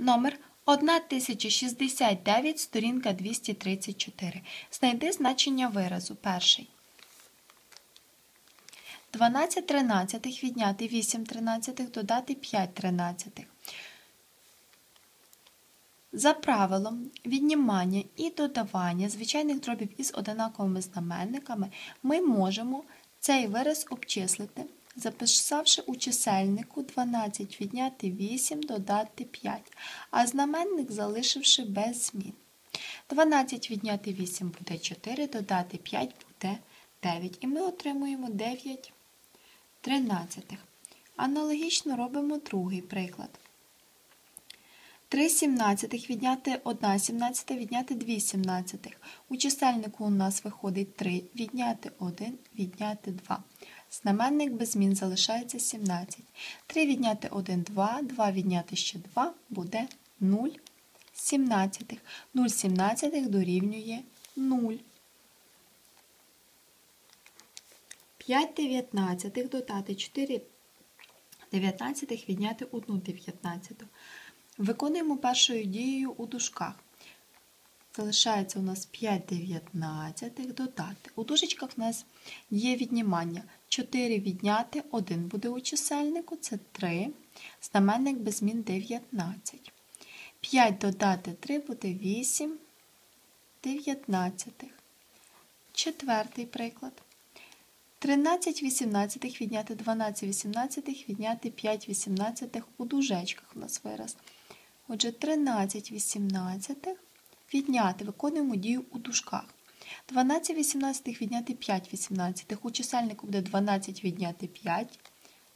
Номер 1069, сторінка 234. Знайди значення виразу. Перший. 12 тринадцятих відняти 8 тринадцятих, додати 5 тринадцятих. За правилом віднімання і додавання звичайних дробів із одинаковими знаменниками ми можемо цей вираз обчислити, записавши у чисельнику 12 відняти 8 додати 5, а знаменник залишивши без змін. 12 відняти 8 буде 4, додати 5 буде 9. І ми отримуємо 9 тринадцятих. Аналогічно робимо другий приклад. 3 сімнадцятих відняти 1 сімнадцята, відняти 2 сімнадцятих. У чисельнику у нас виходить 3, відняти 1, відняти 2. Знаменник без змін залишається 17. 3 відняти 1 – 2, 2 відняти ще 2 буде 0 сімнадцятих. 0 сімнадцятих дорівнює 0. 5 дев'ятнадцятих додати 4 дев'ятнадцятих відняти 1 дев'ятнадцяту. Виконуємо першою дією у дужках. Залишається у нас 5 дев'ятнадцятих додати. У дужечках у нас є віднімання. 4 відняти, 1 буде у чисельнику, це 3. Знаменник без змін 19. 5 додати 3 буде 8 дев'ятнадцятих. Четвертий приклад. 13 18 відняти 12 18 відняти 5 18 у дужечках у нас вираз. Отже, 13 18 відняти, виконуємо дію у дужках. 12 18 відняти 5 18 у чисельнику буде 12 відняти 5,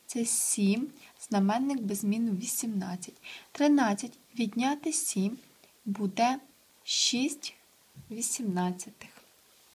це 7, знаменник без змін 18. 13 відняти 7 буде 6 18.